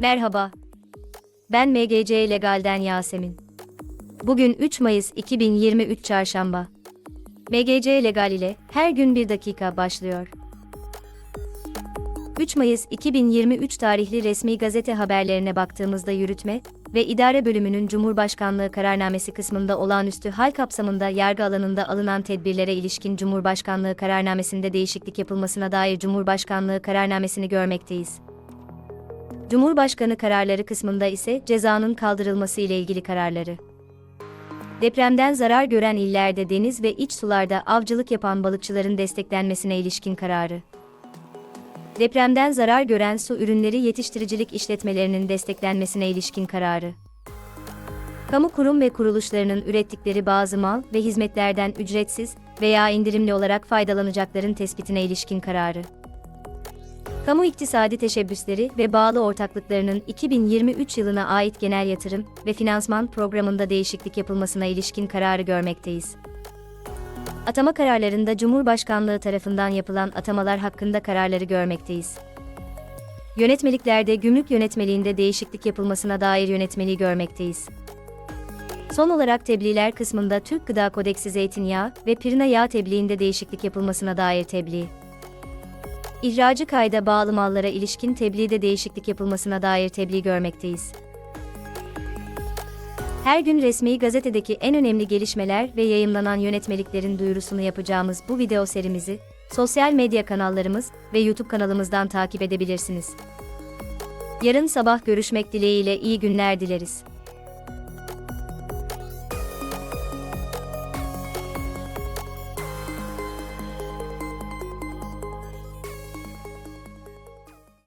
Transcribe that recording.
Merhaba. Ben MGC Legal'den Yasemin. Bugün 3 Mayıs 2023 Çarşamba. MGC Legal ile her gün bir dakika başlıyor. 3 Mayıs 2023 tarihli resmi gazete haberlerine baktığımızda yürütme ve idare bölümünün Cumhurbaşkanlığı kararnamesi kısmında olağanüstü hal kapsamında yargı alanında alınan tedbirlere ilişkin Cumhurbaşkanlığı kararnamesinde değişiklik yapılmasına dair Cumhurbaşkanlığı kararnamesini görmekteyiz. Cumhurbaşkanı kararları kısmında ise cezanın kaldırılması ile ilgili kararları. Depremden zarar gören illerde deniz ve iç sularda avcılık yapan balıkçıların desteklenmesine ilişkin kararı. Depremden zarar gören su ürünleri yetiştiricilik işletmelerinin desteklenmesine ilişkin kararı. Kamu kurum ve kuruluşlarının ürettikleri bazı mal ve hizmetlerden ücretsiz veya indirimli olarak faydalanacakların tespitine ilişkin kararı. Kamu iktisadi teşebbüsleri ve bağlı ortaklıklarının 2023 yılına ait genel yatırım ve finansman programında değişiklik yapılmasına ilişkin kararı görmekteyiz. Atama kararlarında Cumhurbaşkanlığı tarafından yapılan atamalar hakkında kararları görmekteyiz. Yönetmeliklerde gümrük yönetmeliğinde değişiklik yapılmasına dair yönetmeliği görmekteyiz. Son olarak tebliğler kısmında Türk Gıda Kodeksi zeytinyağı ve pirina yağ tebliğinde değişiklik yapılmasına dair tebliğ. İhracı kayda bağlı mallara ilişkin tebliğde değişiklik yapılmasına dair tebliğ görmekteyiz. Her gün resmi gazetedeki en önemli gelişmeler ve yayımlanan yönetmeliklerin duyurusunu yapacağımız bu video serimizi sosyal medya kanallarımız ve YouTube kanalımızdan takip edebilirsiniz. Yarın sabah görüşmek dileğiyle iyi günler dileriz.